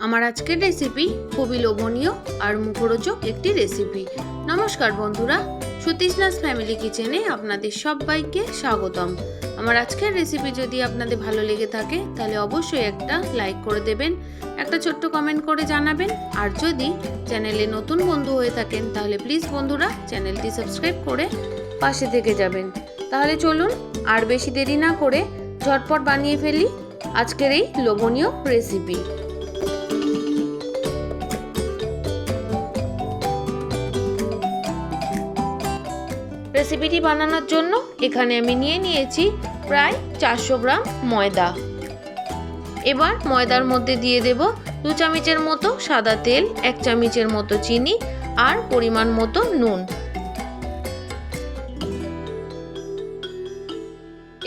আমার আজকের রেসিপি খুবই লোভনীয় আর মুখরোচক একটি রেসিপি নমস্কার বন্ধুরা সুতৃষ্ণাস ফ্যামিলি কিচেনে আপনাদের সবাইকে স্বাগতম। আমার আজকের রেসিপি যদি আপনাদের ভালো লেগে থাকে, তাহলে অবশ্যই একটা লাইক করে দেবেন, একটা ছোট্ট কমেন্ট করে জানাবেন। আর যদি চ্যানেলে নতুন বন্ধু হয়ে থাকেন, তাহলে প্লিজ বন্ধুরা চ্যানেলটি সাবস্ক্রাইব করে পাশে থেকে যাবেন। তাহলে চলুন আর বেশি দেরি না করে ঝটপট বানিয়ে ফেলি আজকের এই লোভনীয় রেসিপি রেসিপিটি বানানোর জন্য এখানে আমি নিয়ে নিয়েছি প্রায় চারশো গ্রাম ময়দা। এবার ময়দার মধ্যে দিয়ে দেব দু চামচের মতো সাদা তেল, এক চামচের মতো চিনি আর পরিমাণ মতো নুন।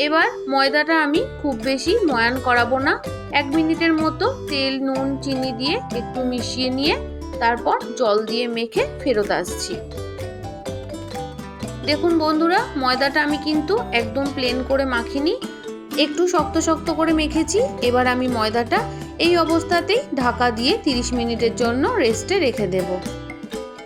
এবার ময়দাটা আমি খুব বেশি ময়ান করাবো না। এক মিনিটের মতো তেল, নুন, চিনি দিয়ে একটু মিশিয়ে নিয়ে তারপর জল দিয়ে মেখে ফেরত আসছি। দেখুন বন্ধুরা, ময়দাটা আমি কিন্তু একদম প্লেন করে মাখিনি। একটু শক্ত শক্ত করে মেখেছি, এবার আমি ময়দাটা এই অবস্থাতেই ঢাকা দিয়ে 30 মিনিটের জন্য রেস্টে রেখে দেব।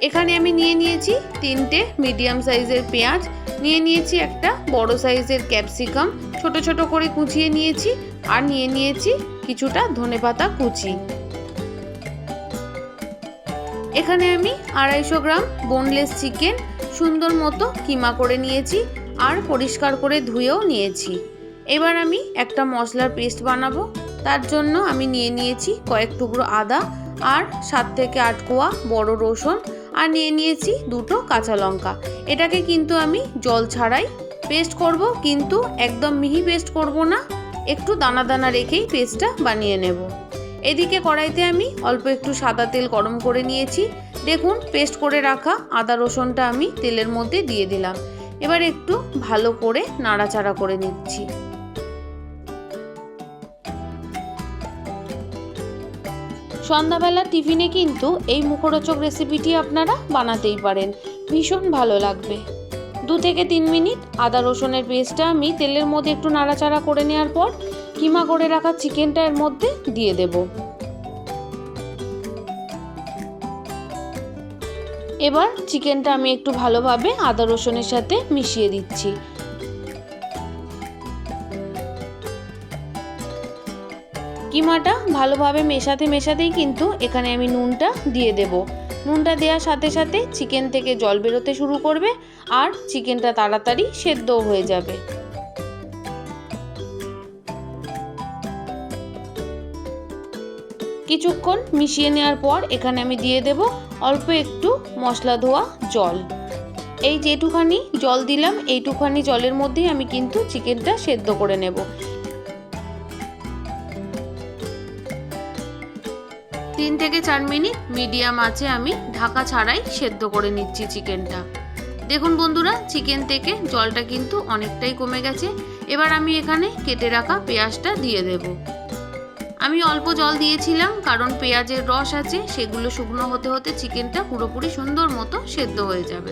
এখানে আমি নিয়ে নিয়েছি তিনটে মিডিয়াম সাইজের পেঁয়াজ, নিয়ে নিয়েছি একটা বড় সাইজের ক্যাপসিকাম ছোট ছোট করে কুচিয়ে নিয়েছি আর নিয়ে নিয়েছি কিছুটা ধনেপাতা কুচি। এখানে আমি আড়াইশো গ্রাম বোনলেস চিকেন সুন্দর মতো কিমা করে নিয়েছি আর পরিষ্কার করে ধুয়েও নিয়েছি। এবার আমি একটা মশলার পেস্ট বানাবো। তার জন্য আমি নিয়ে নিয়েছি কয়েক টুকরো আদা আর সাত থেকে আট কোয়া বড় রসুন আর নিয়ে নিয়েছি দুটো কাঁচা লঙ্কা। এটাকে কিন্তু আমি জল ছাড়াই পেস্ট করব, কিন্তু একদম মিহি পেস্ট করব না। একটু দানা দানা রেখেই পেস্টটা বানিয়ে নেব। এদিকে কড়াইতে আমি অল্প একটু সাদা তেল গরম করে নিয়েছি। দেখুন পেস্ট করে রাখা আদা রসুনটা আমি তেলের মধ্যে দিয়ে দিলাম। এবার একটু ভালো করে নাড়াচাড়া করে নিচ্ছি। সন্ধ্যাবেলা টিফিনে কিন্তু এই মুখরোচক রেসিপিটি আপনারা বানাতেই পারেন। ভীষণ ভালো লাগবে। দু থেকে তিন মিনিট আদা রসুনের পেস্টটা আমি তেলের মধ্যে একটু নাড়াচাড়া করে নেওয়ার পর, কিমা করে রাখা চিকেনটা এর মধ্যে দিয়ে দেব। এবার চিকেনটা আমি একটু ভালোভাবে আদা রসুনের সাথে মিশিয়ে দিচ্ছি। কিমাটা ভালোভাবে মেশাতে মেশাতেই কিন্তু এখানে আমি নুনটা দিয়ে দেব। নুনটা দেওয়ার সাথে সাথে চিকেন থেকে জল বেরোতে শুরু করবে আর চিকেনটা তাড়াতাড়ি সেদ্ধও হয়ে যাবে। কিছুক্ষণ মিশিয়ে নেওয়ার পর এখানে আমি দিয়ে দেব অল্প একটু মশলা ধোয়া জল। এই যেটুখানি জল দিলাম, এইটুখানি জলের মধ্যেই আমি কিন্তু চিকেনটা সেদ্ধ করে নেব। তিন থেকে চার মিনিট মিডিয়াম আছে আমি ঢাকা ছাড়াই সেদ্ধ করে নিচ্ছি চিকেনটা। দেখুন বন্ধুরা, চিকেন থেকে জলটা কিন্তু অনেকটাই কমে গেছে। এবার আমি এখানে কেটে রাখা পেঁয়াজটা দিয়ে দেব। আমি অল্প জল দিয়েছিলাম, কারণ পেঁয়াজের রস আছে, সেগুলো শুকনো হতে হতে চিকেনটা পুরোপুরি সুন্দর মতো সেদ্ধ হয়ে যাবে।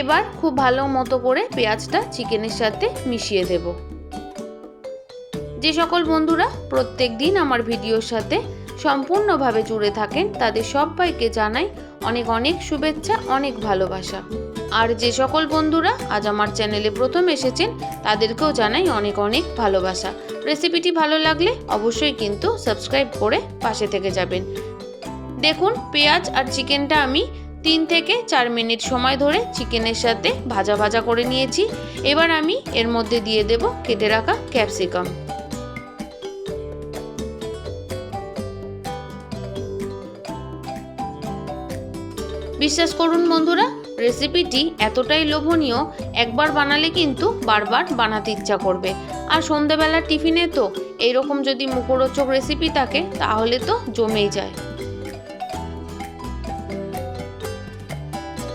এবার খুব ভালো মতো করে পেঁয়াজটা চিকেনের সাথে মিশিয়ে দেবো। যে সকল বন্ধুরা প্রত্যেক দিন আমার ভিডিওর সাথে সম্পূর্ণভাবে জুড়ে থাকেন, তাদের সবাইকে জানাই অনেক অনেক শুভেচ্ছা, অনেক ভালোবাসা। আর যে সকল বন্ধুরা আজ আমার চ্যানেলে প্রথম এসেছেন, তাদেরকেও জানাই অনেক অনেক ভালোবাসা। রেসিপিটি ভালো লাগলে অবশ্যই কিন্তু সাবস্ক্রাইব করে পাশে থেকে যাবেন। দেখুন, পেঁয়াজ আর চিকেনটা আমি তিন থেকে চার মিনিট সময় ধরে চিকেনের সাথে ভাজা ভাজা করে নিয়েছি। এবার আমি এর মধ্যে দিয়ে দেব কেটে রাখা ক্যাপসিকাম। বিশ্বাস করুন বন্ধুরা রেসিপিটি এতটাই লোভনীয়, একবার বানালে কিন্তু বারবার বানাতে ইচ্ছা করবে। আর সন্ধেবেলার টিফিনে তো এইরকম যদি মুখরোচক রেসিপি থাকে, তাহলে তো জমেই যায়।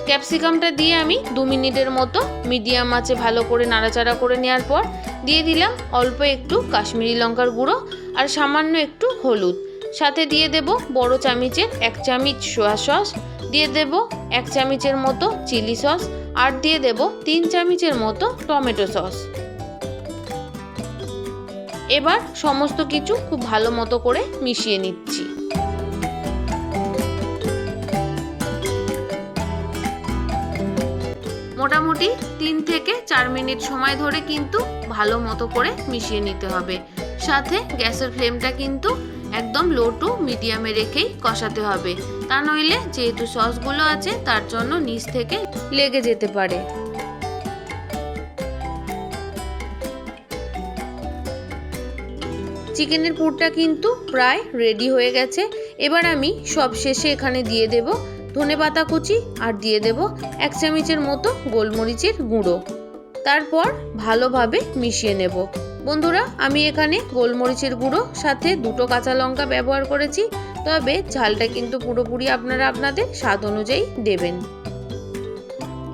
ক্যাপসিকামটা দিয়ে আমি দু মিনিটের মতো মিডিয়াম আঁচে ভালো করে নাড়াচাড়া করে নেওয়ার পর, দিয়ে দিলাম অল্প একটু কাশ্মীরি লঙ্কার গুঁড়ো আর সামান্য একটু হলুদ। সাথে দিয়ে দেব বড় চামিচের এক চামিচ সোয়া সস দিয়ে দেব এক চামিচের মতো চিলি সস আর দিয়ে দেব তিন চামিচের মতো টমেটো সস এবার সমস্ত কিছু খুব ভালো মতো করে মিশিয়ে নিচ্ছি। মোটামুটি তিন থেকে চার মিনিট সময় ধরে কিন্তু ভালো মতো করে মিশিয়ে নিতে হবে। সাথে গ্যাসের ফ্লেমটা কিন্তু একদম লো টু মিডিয়ামে রেখেই কষাতে হবে। তা নইলে যেহেতু সসগুলো আছে, তার জন্য নিচ থেকে লেগে যেতে পারে। চিকেনের পুরটা কিন্তু প্রায় রেডি হয়ে গেছে। এবার আমি সব শেষে এখানে দিয়ে দেব ধনে পাতা কুচি আর দিয়ে দেব এক চামচের মতো গোলমরিচের গুঁড়ো। তারপর ভালোভাবে মিশিয়ে নেব। বন্ধুরা, আমি এখানে গোলমরিচের গুঁড়ো, সাথে দুটো কাঁচা লঙ্কা ব্যবহার করেছি। তবে ঝালটা কিন্তু পুরোপুরি আপনারা আপনাদের স্বাদ অনুযায়ী দেবেন।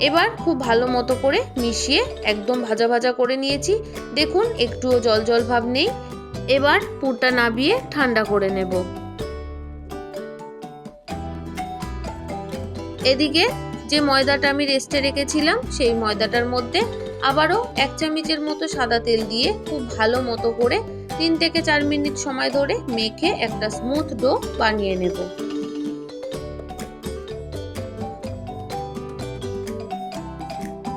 এবার খুব ভালো মতো করে মিশিয়ে একদম ভাজা ভাজা করে নিয়েছি। দেখুন, একটুও জল জল ভাব নেই। এবার পুরটা নাবিয়ে ঠান্ডা করে নেব। এদিকে যে ময়দাটা আমি রেস্টে রেখেছিলাম, সেই ময়দাটার মধ্যে আবারও এক চামচের মতো সাদা তেল দিয়ে খুব ভালো মতো করে তিন থেকে চার মিনিট সময় ধরে মেখে একটা স্মুথ ডো বানিয়ে নেব।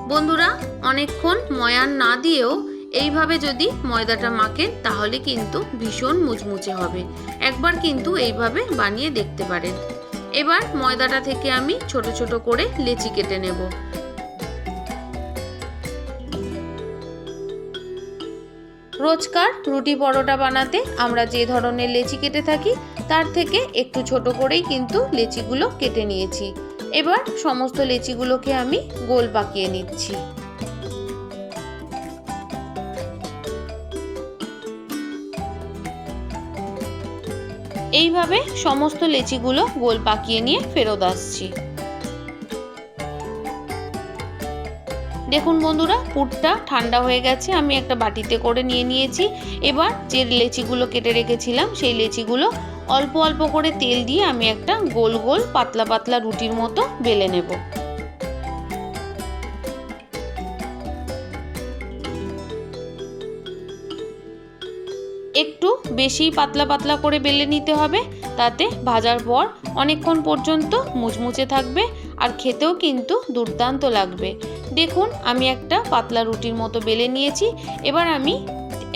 বন্ধুরা, অনেকক্ষণ ময়ান না দিয়েও এইভাবে যদি ময়দাটা মাখেন, তাহলে কিন্তু ভীষণ মুচমুচে হবে। একবার কিন্তু এইভাবে বানিয়ে দেখতে পারেন। এবার ময়দাটা থেকে আমি ছোট ছোট করে লেচি কেটে নেব। রোজকার রুটি পরোটা বানাতে আমরা যে ধরনের লেচি কেটে থাকি, তার থেকে একটু ছোট করেই কিন্তু লেচিগুলো কেটে নিয়েছি। এবার সমস্ত লেচিগুলোকে আমি গোল পাকিয়ে নিচ্ছি। এইভাবে সমস্ত লেচিগুলো গোল পাকিয়ে নিয়ে ফেরত আসছি। দেখুন বন্ধুরা, পুরটা ঠান্ডা হয়ে গেছে, আমি একটা বাটিতে করে নিয়ে নিয়েছি। এবার যে লেচিগুলো কেটে রেখেছিলাম, সেই লেচিগুলো অল্প অল্প করে তেল দিয়ে আমি একটা গোল গোল পাতলা পাতলা রুটির মতো বেলে নেব। একটু বেশি পাতলা পাতলা করে বেলে নিতে হবে, তাতে ভাজার পর অনেকক্ষণ পর্যন্ত মুচমুচে থাকবে, আর খেতেও কিন্তু দুর্দান্ত লাগবে। দেখুন, আমি একটা পাতলা রুটির মতো বেলে নিয়েছি। এবার আমি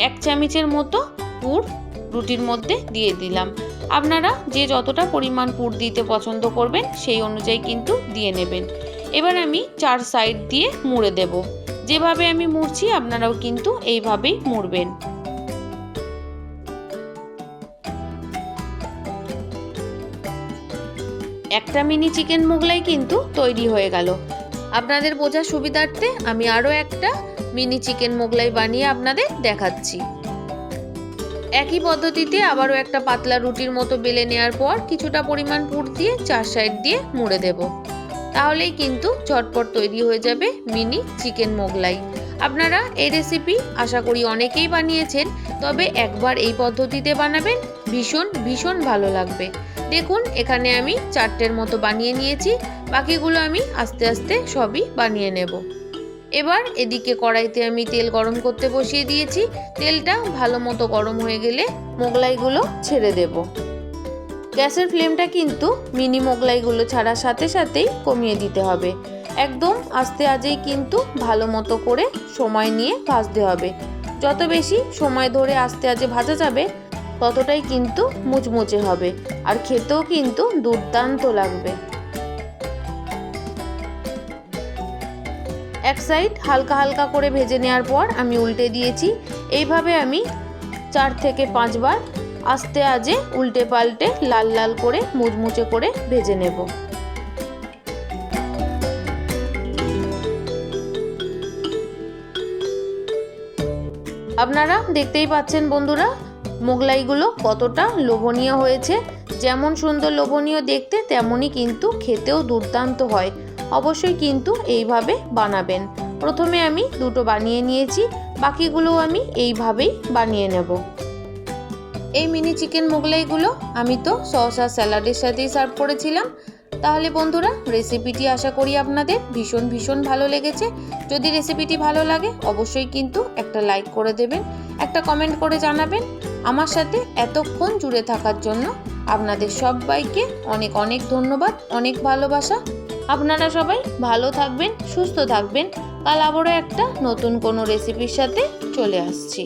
এক চামচের মতো পুর রুটির মধ্যে দিয়ে দিলাম। আপনারা যে যতটা পরিমাণ পুর দিতে পছন্দ করবেন, সেই অনুযায়ী কিন্তু দিয়ে নেবেন। এবার আমি চার সাইড দিয়ে মুড়ে দেব। যেভাবে আমি মুড়ছি, আপনারাও কিন্তু এইভাবেই মুড়বেন। একটা মিনি চিকেন মোগলাই কিন্তু তৈরি হয়ে গেল। আপনাদের বোঝার সুবিধার্থে আমি আরও একটা মিনি চিকেন মোগলাই বানিয়ে আপনাদের দেখাচ্ছি। একই পদ্ধতিতে আবারও একটা পাতলা রুটির মতো বেলে নেওয়ার পর কিছুটা পরিমাণ পুর দিয়ে চার সাইড দিয়ে মুড়ে দেব। তাহলেই কিন্তু ঝটপট তৈরি হয়ে যাবে মিনি চিকেন মোগলাই। আপনারা এই রেসিপি আশা করি অনেকেই বানিয়েছেন, তবে একবার এই পদ্ধতিতে বানাবেন ভীষণ ভীষণ ভালো লাগবে। দেখুন, এখানে আমি চারটের মতো বানিয়ে নিয়েছি। বাকিগুলো আমি আস্তে আস্তে সবই বানিয়ে নেব। এবার এদিকে কড়াইতে আমি তেল গরম করতে বসিয়ে দিয়েছি। তেলটা ভালো মতো গরম হয়ে গেলে মোগলাইগুলো ছেড়ে দেব। গ্যাসের ফ্লেমটা কিন্তু মিনি মোগলাইগুলো ছাড়ার সাথে সাথেই কমিয়ে দিতে হবে। একদম আস্তে আজেই কিন্তু ভালো মতো করে সময় নিয়ে ভাজতে হবে। যত বেশি সময় ধরে আস্তে আজে ভাজা যাবে ততটাই কিন্তু মুচমুচে হবে আর খেতেও কিন্তু দুর্দান্ত লাগবে। এক সাইড হালকা হালকা করে ভেজে নেওয়ার পর আমি উল্টে দিয়েছি। এইভাবে আমি চার থেকে পাঁচবার আস্তে আজে উল্টে পাল্টে লাল লাল করে মুচমুচে করে ভেজে নেব। আপনারা দেখতেই পাচ্ছেন বন্ধুরা মোগলাইগুলো কতটা লোভনীয় হয়েছে। যেমন সুন্দর লোভনীয় দেখতে, তেমনই কিন্তু খেতেও দুর্দান্ত হয়। অবশ্যই কিন্তু এইভাবে বানাবেন। প্রথমে আমি দুটো বানিয়ে নিয়েছি, বাকিগুলো আমি এইভাবেই বানিয়ে নেব। এই মিনি চিকেন মোগলাইগুলো আমি তো সস আর স্যালাডের সাথেই সার্ভ করেছিলাম। তাহলে বন্ধুরা রেসিপিটি আশা করি আপনাদের ভীষণ ভীষণ ভালো লেগেছে। যদি রেসিপিটি ভালো লাগে, অবশ্যই কিন্তু একটা লাইক করে দেবেন, একটা কমেন্ট করে জানাবেন। আমার সাথে এতক্ষণ জুড়ে থাকার জন্য আপনাদের সবাইকে অনেক অনেক ধন্যবাদ, অনেক ভালোবাসা। আপনারা সবাই ভালো থাকবেন, সুস্থ থাকবেন। কাল আবারও একটা নতুন কোনো রেসিপির সাথে চলে আসছি।